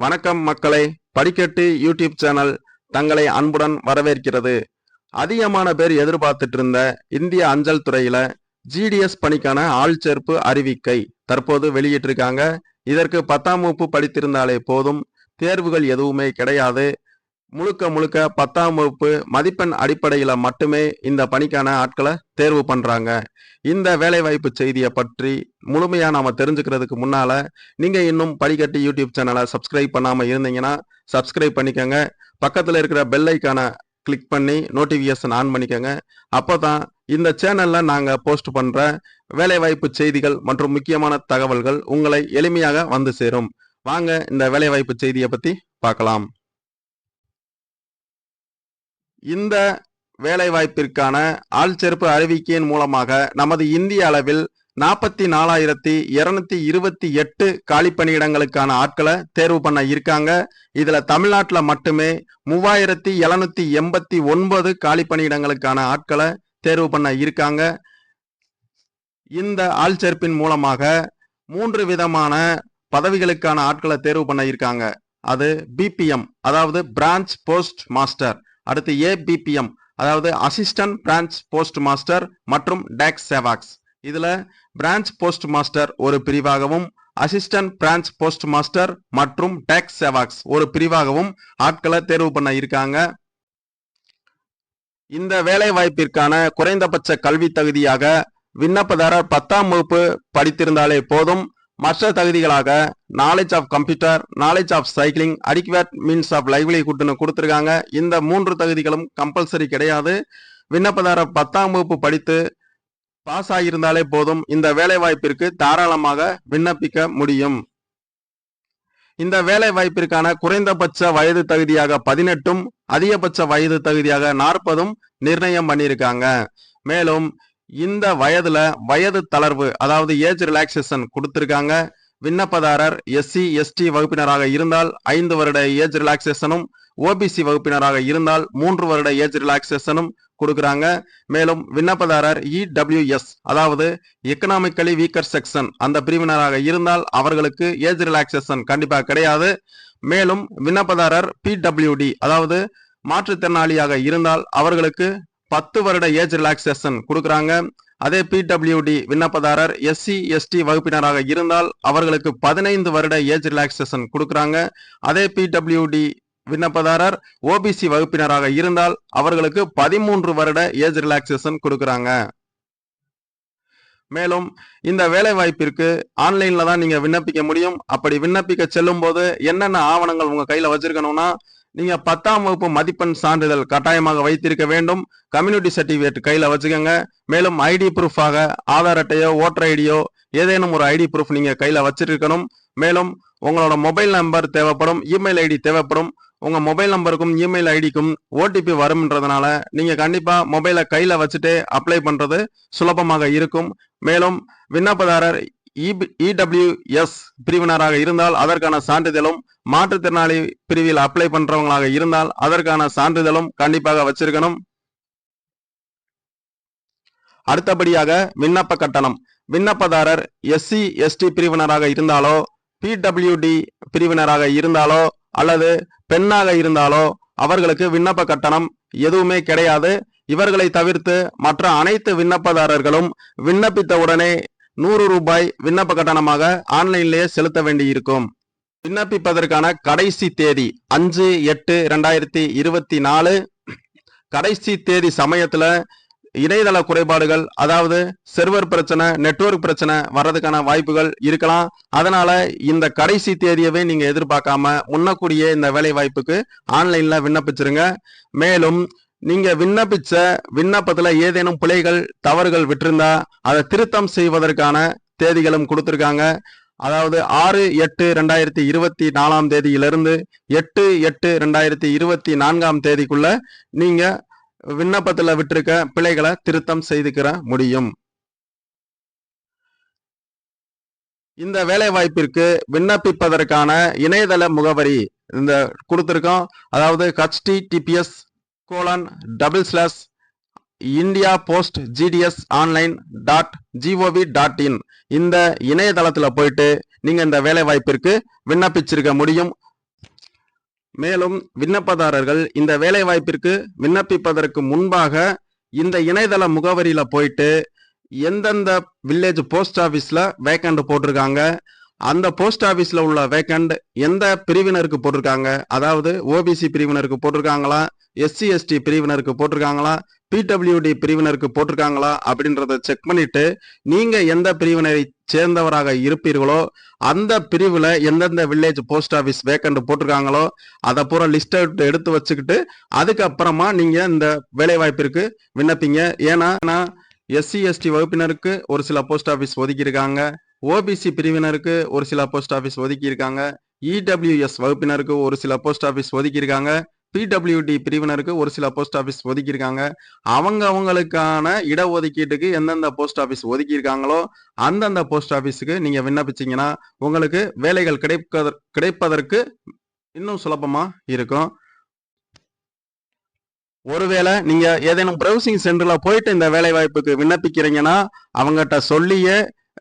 வணக்கம் மக்களை. படிக்கட்டு யூடியூப் சேனல் தங்களை அன்புடன் வரவேற்கிறது. அதிகமான பேர் எதிர்பார்த்துட்டு இருந்த இந்திய அஞ்சல் துறையில ஜிடிஎஸ் பணிக்கான ஆள் சேர்ப்பு அறிவிக்கை தற்போது வெளியிட்டிருக்காங்க. இதற்கு பத்தாம் வகுப்பு படித்திருந்தாலே போதும். தேர்வுகள் எதுவுமே கிடையாது. முழுக்க முழுக்க பத்தாம் வகுப்பு மதிப்பெண் அடிப்படையில் மட்டுமே இந்த பணிக்கான ஆட்களை தேர்வு பண்ணுறாங்க இந்த வேலைவாய்ப்பு செய்தியை பற்றி முழுமையாக நாம் தெரிஞ்சுக்கிறதுக்கு முன்னால் நீங்கள் இன்னும் படிக்கட்டு யூடியூப் சேனலை சப்ஸ்கிரைப் பண்ணாமல் இருந்தீங்கன்னா சப்ஸ்கிரைப் பண்ணிக்கோங்க. பக்கத்தில் இருக்கிற பெல் ஐக்கான கிளிக் பண்ணி நோட்டிஃபிகேஷன் ஆன் பண்ணிக்கோங்க. அப்போ தான் இந்த சேனலில் நாங்கள் போஸ்ட் பண்ணுற வேலைவாய்ப்பு செய்திகள் மற்றும் முக்கியமான தகவல்கள் உங்களை எளிமையாக வந்து சேரும். வாங்க இந்த வேலைவாய்ப்பு செய்தியை பற்றி பார்க்கலாம். இந்த வேலைவாய்ப்பிற்கான ஆள் சேர்ப்பு அறிவிக்கையின் மூலமாக நமது இந்திய அளவில் நாற்பத்தி நாலாயிரத்தி இருநூத்தி இருபத்தி எட்டு காலி பணியிடங்களுக்கான ஆட்களை தேர்வு பண்ண இருக்காங்க. இதுல தமிழ்நாட்டில் மட்டுமே மூவாயிரத்தி எழுநூத்தி எண்பத்தி ஒன்பது காலி பணியிடங்களுக்கான ஆட்களை தேர்வு பண்ண இருக்காங்க. இந்த ஆள் சேர்ப்பின் மூலமாக மூன்று விதமான பதவிகளுக்கான ஆட்களை தேர்வு பண்ண இருக்காங்க. அது பிபிஎம் அதாவது பிரான்ச் போஸ்ட் மாஸ்டர் அடுத்து ஏபிபிஎம் அதாவது அசிஸ்டன்ட் பிரான்ச் போஸ்ட் மாஸ்டர் மற்றும் டேக்ஸ் சேவாக்ஸ் இதில் பிரான்ச் போஸ்ட் மாஸ்டர் ஒரு பிரிவாகவும் அசிஸ்டன்ட் பிரான்ச் போஸ்ட் மாஸ்டர் மற்றும் டேக்ஸ் சேவாக்ஸ் ஒரு பிரிவாகவும் ஆட்களை தேர்வு பண்ண இருக்காங்க. இந்த வேலை வாய்ப்பிற்கான குறைந்தபட்ச கல்வி தகுதியாக விண்ணப்பதாரர் பத்தாம் வகுப்பு படித்திருந்தாலே போதும். மற்ற தகுதிகளாக knowledge of computer knowledge of cycling adequate means of லைவ்லிஹுட்னு கொடுத்துருக்காங்க. இந்த மூன்று தகுதிகளும் கம்பல்சரி கிடையாது. விண்ணப்பதாரர் பத்தாம் வகுப்பு படித்து பாஸ் ஆகியிருந்தாலே போதும். இந்த வேலை வாய்ப்பிற்கு தாராளமாக விண்ணப்பிக்க முடியும். இந்த வேலை வாய்ப்பிற்கான குறைந்தபட்ச வயது தகுதியாக பதினெட்டும் அதிகபட்ச வயது தகுதியாக நாற்பதும் நிர்ணயம் பண்ணியிருக்காங்க. மேலும் இந்த வயதுல வயது தளர்வு அதாவது ஏஜ் ரிலாக்ஸேஷன் கொடுத்திருக்காங்க. விண்ணப்பதாரர் எஸ்சி எஸ்டி வகுப்பினராக இருந்தால் ஐந்து வருட ஏஜ் ரிலாக்ஸேஷனும் ஓபிசி வகுப்பினராக இருந்தால் மூன்று வருட ஏஜ் ரிலாக்ஸேஷனும் கொடுக்குறாங்க. மேலும் விண்ணப்பதாரர் இடபிள்யூஎஸ் அதாவது எக்கனாமிக்கலி வீக்கர் செக்ஷன் அந்த பிரிவினராக இருந்தால் அவர்களுக்கு ஏஜ் ரிலாக்ஸேஷன் கண்டிப்பாக கிடையாது. மேலும் விண்ணப்பதாரர் பிடபிள்யூடி அதாவது மாற்றுத்திறனாளியாக இருந்தால் அவர்களுக்கு பத்து வருட ஏஜ் ரிலாக்ஸேஷன் கொடுக்குறாங்க. அதே பிடபிள்யூடி விண்ணப்பதாரர் எஸ்சி எஸ்டி வகுப்பினராக இருந்தால் அவர்களுக்கு பதினைந்து வருட ஏஜ் ரிலாக்ஸேஷன் கொடுக்குறாங்க. அதே பிடபிள்யூடி விண்ணப்பதாரர் ஓபிசி வகுப்பினராக இருந்தால் அவர்களுக்கு பதிமூன்று வருட ஏஜ் ரிலாக்ஸேஷன் கொடுக்குறாங்க. மேலும் இந்த வேலை வாய்ப்பிற்கு ஆன்லைன்ல தான் நீங்க விண்ணப்பிக்க முடியும். அப்படி விண்ணப்பிக்க செல்லும் போது என்னென்ன ஆவணங்கள் உங்க கையில வச்சிருக்கணும்னா நீங்க பத்தாம் வகுப்பு மதிப்பெண் சான்றிதழ் கட்டாயமாக வைத்திருக்க வேண்டும். கம்யூனிட்டி சர்டிபிகேட் கையில வச்சுக்கோங்க. மேலும் ஐடி ப்ரூஃபாக ஆதார் அட்டையோ ஓட்டர் ஐடியோ ஏதேனும் ஒரு ஐடி ப்ரூஃப் நீங்க கையில வச்சிருக்கணும். மேலும் உங்களோட மொபைல் நம்பர் தேவைப்படும் இமெயில் ஐடி தேவைப்படும். உங்க மொபைல் நம்பருக்கும் இமெயில் ஐடிக்கும் ஓடிபி வரும்ன்றதுனால நீங்க கண்டிப்பா மொபைலை கையில வச்சுட்டு அப்ளை பண்றது சுலபமாக இருக்கும். மேலும் விண்ணப்பதாரர் இடபிள்யூஎஸ் பிரிவினராக இருந்தால் அதற்கான சான்றிதழும் மாற்றுத்திறனாளி பிரிவில் அப்ளை பண்றவங்களாக இருந்தால் அதற்கான சான்றிதழும் கண்டிப்பாக வச்சிருக்கணும். அடுத்தபடியாக விண்ணப்ப கட்டணம். விண்ணப்பதாரர் எஸ்சி எஸ்டி பிரிவினராக இருந்தாலோ பிடபிள்யூடி பிரிவினராக இருந்தாலோ அல்லது பெண்ணாக இருந்தாலோ அவர்களுக்கு விண்ணப்ப கட்டணம் எதுவுமே கிடையாது. இவர்களை தவிர்த்து மற்ற அனைத்து விண்ணப்பதாரர்களும் விண்ணப்பித்த உடனே நூறு ரூபாய் விண்ணப்ப கட்டணமாக ஆன்லைன்லேயே செலுத்த வேண்டியிருக்கும். விண்ணப்பிப்பதற்கான கடைசி தேதி அஞ்சு எட்டு ரெண்டாயிரத்தி இருபத்தி நாலு. கடைசி தேதி சமயத்துல இணையதள குறைபாடுகள் அதாவது செர்வர் பிரச்சனை நெட்வொர்க் பிரச்சனை வர்றதுக்கான வாய்ப்புகள் இருக்கலாம். அதனால இந்த கடைசி தேதியவே நீங்க எதிர்பார்க்காம முன்னக்கூடிய இந்த வேலை வாய்ப்புக்கு ஆன்லைன்ல விண்ணப்பிச்சிருங்க. மேலும் நீங்க விண்ணப்பிச்ச விண்ணப்பத்துல ஏதேனும் பிழைகள் தவறுகள் விட்டிருந்தா அதை திருத்தம் செய்வதற்கான தேதிகளும் கொடுத்துருக்காங்க. அதாவது ஆறு எட்டு ரெண்டாயிரத்தி இருபத்தி நாலாம் தேதியிலிருந்து எட்டு எட்டு ரெண்டாயிரத்தி இருபத்தி நான்காம் தேதிக்குள்ள நீங்க விண்ணப்பத்துல விட்டிருக்க பிழைகளை திருத்தம் செய்துக்கிற முடியும். இந்த வேலைவாய்ப்பிற்கு விண்ணப்பிப்பதற்கான இணையதள முகவரி இந்த கொடுத்துருக்கோம். அதாவது H T T P S colon double slash India post GDS online dot G O V dot in இந்த இணையதளத்தில் போயிட்டு நீங்கள் இந்த வேலைவாய்ப்பிற்கு விண்ணப்பிச்சிருக்க முடியும். மேலும் விண்ணப்பதாரர்கள் இந்த வேலைவாய்ப்பிற்கு விண்ணப்பிப்பதற்கு முன்பாக இந்த இணையதள முகவரியில் போயிட்டு எந்தெந்த வில்லேஜ் போஸ்ட் ஆஃபீஸில் வேக்கண்ட் போட்டிருக்காங்க அந்த போஸ்ட் ஆஃபீஸில் உள்ள வேக்கண்ட் எந்த பிரிவினருக்கு போட்டிருக்காங்க அதாவது ஓபிசி பிரிவினருக்கு போட்டிருக்காங்களா எஸ்சி எஸ்டி பிரிவினருக்கு போட்டிருக்காங்களா? பிடபிள்யூடி பிரிவினருக்கு போட்டிருக்காங்களா? அப்படின்றத செக் பண்ணிட்டு நீங்க எந்த பிரிவினரை சேர்ந்தவராக இருப்பீர்களோ அந்த பிரிவில் எந்தெந்த வில்லேஜ் போஸ்ட் ஆஃபீஸ் வேக்கண்ட் போட்டிருக்காங்களோ அதை பூரா லிஸ்ட் எடுத்து வச்சுக்கிட்டு அதுக்கப்புறமா நீங்க இந்த வேலைவாய்ப்பிற்கு விண்ணப்பிங்க. ஏன்னா எஸ்சி எஸ்டி வகுப்பினருக்கு ஒரு சில போஸ்ட் ஆஃபீஸ் ஒதுக்கியிருக்காங்க. ஓபிசி பிரிவினருக்கு ஒரு சில போஸ்ட் ஆஃபீஸ் ஒதுக்கியிருக்காங்க. இடபிள்யூஎஸ் வகுப்பினருக்கு ஒரு சில போஸ்ட் ஆஃபீஸ் ஒதுக்கியிருக்காங்க. பிடபிள்யூடி பிரிவினருக்கு ஒரு சில போஸ்ட் ஆஃபீஸ் ஒதுக்கியிருக்காங்க. அவங்க அவங்களுக்கான இடஒதுக்கீட்டுக்கு எந்தெந்த போஸ்ட் ஆஃபீஸ் ஒதுக்கியிருக்காங்களோ அந்தந்த போஸ்ட் ஆஃபீஸுக்கு நீங்கள் விண்ணப்பிச்சிங்கன்னா உங்களுக்கு வேலைகள் கிடைப்பதற்கு கிடைப்பதற்கு இன்னும் சுலபமாக இருக்கும். ஒருவேளை நீங்க ஏதேனும் ப்ரௌசிங் சென்டர்ல போயிட்டு இந்த வேலை வாய்ப்புக்கு விண்ணப்பிக்கிறீங்கன்னா அவங்ககிட்ட சொல்லியே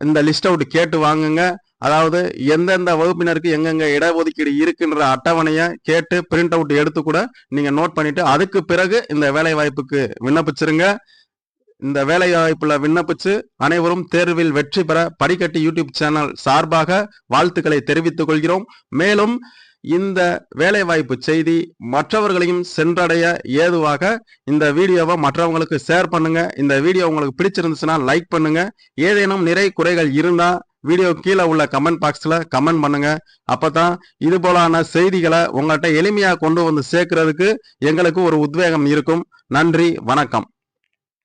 இந்த லிஸ்ட் அவுட் கேட்டு வாங்குங்க. அதாவது எந்தெந்த வகுப்பினருக்கு எங்கெங்க இடஒதுக்கீடு இருக்குன்ற அட்டவணையை கேட்டு பிரிண்ட் அவுட் எடுத்து கூட நீங்க நோட் பண்ணிட்டு அதுக்கு பிறகு இந்த வேலை வாய்ப்புக்கு விண்ணப்பிச்சிருங்க. இந்த வேலை வாய்ப்புல விண்ணப்பிச்சு அனைவரும் தேர்வில் வெற்றி பெற படிக்கட்டு யூடியூப் சேனல் சார்பாக வாழ்த்துக்களை தெரிவித்துக் கொள்கிறோம். மேலும் இந்த வேலைவாய்ப்பு செய்தி மற்றவர்களையும் சென்றடைய ஏதுவாக இந்த வீடியோவை மற்றவங்களுக்கு ஷேர் பண்ணுங்க. இந்த வீடியோ உங்களுக்கு பிடிச்சிருந்துச்சுன்னா லைக் பண்ணுங்க. ஏதேனும் நிறை குறைகள் இருந்தால் வீடியோ கீழே உள்ள கமெண்ட் பாக்ஸில் கமெண்ட் பண்ணுங்க. அப்பதான் இது போலான செய்திகளை உங்கள்கிட்ட எளிமையாக கொண்டு வந்து சேர்க்கறதுக்கு எங்களுக்கு ஒரு உத்வேகம் இருக்கும். நன்றி வணக்கம்.